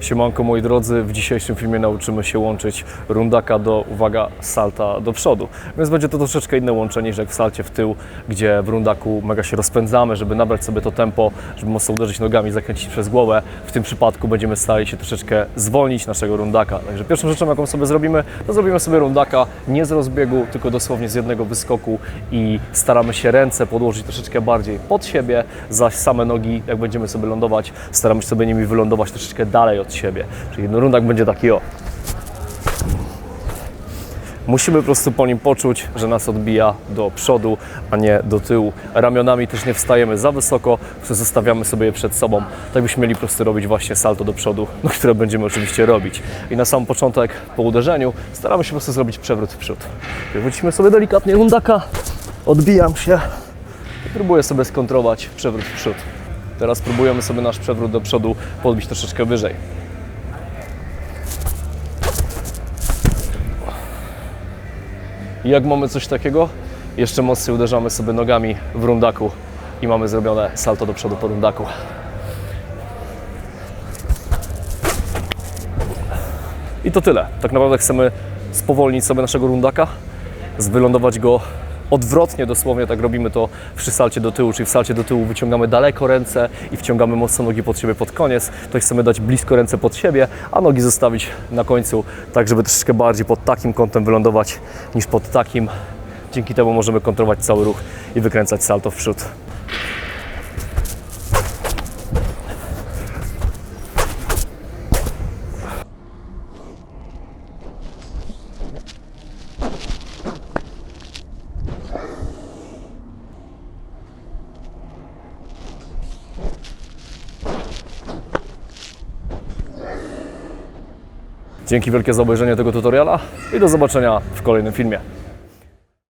Siemanko moi drodzy, w dzisiejszym filmie nauczymy się łączyć rundaka do, uwaga, salta do przodu. Więc będzie to troszeczkę inne łączenie niż jak w salcie w tył, gdzie w rundaku mega się rozpędzamy, żeby nabrać sobie to tempo, żeby mocno uderzyć nogami, zakręcić przez głowę. W tym przypadku będziemy starali się troszeczkę zwolnić naszego rundaka. Także pierwszą rzeczą, jaką sobie zrobimy, to zrobimy sobie rundaka nie z rozbiegu, tylko dosłownie z jednego wyskoku i staramy się ręce podłożyć troszeczkę bardziej pod siebie, zaś same nogi, jak będziemy sobie lądować, staramy się sobie nimi wylądować troszeczkę dalej od siebie. Czyli rundak będzie taki o. Musimy po prostu po nim poczuć, że nas odbija do przodu, a nie do tyłu. Ramionami też nie wstajemy za wysoko, zostawiamy sobie je przed sobą. Tak byśmy mieli po prostu robić właśnie salto do przodu, no, które będziemy oczywiście robić. I na sam początek, po uderzeniu, staramy się po prostu zrobić przewrót w przód. Wrócimy sobie delikatnie rundaka, odbijam się i próbuję sobie skontrować przewrót w przód. Teraz próbujemy sobie nasz przewrót do przodu podbić troszeczkę wyżej. Jak mamy coś takiego, jeszcze mocniej uderzamy sobie nogami w rundaku i mamy zrobione salto do przodu po rundaku. I to tyle. Tak naprawdę chcemy spowolnić sobie naszego rundaka, wylądować go odwrotnie dosłownie, tak robimy to przy salcie do tyłu, czyli w salcie do tyłu wyciągamy daleko ręce i wciągamy mocno nogi pod siebie pod koniec. To chcemy dać blisko ręce pod siebie, a nogi zostawić na końcu, tak żeby troszeczkę bardziej pod takim kątem wylądować niż pod takim. Dzięki temu możemy kontrolować cały ruch i wykręcać salto w przód. Dzięki wielkie za obejrzenie tego tutoriala i do zobaczenia w kolejnym filmie.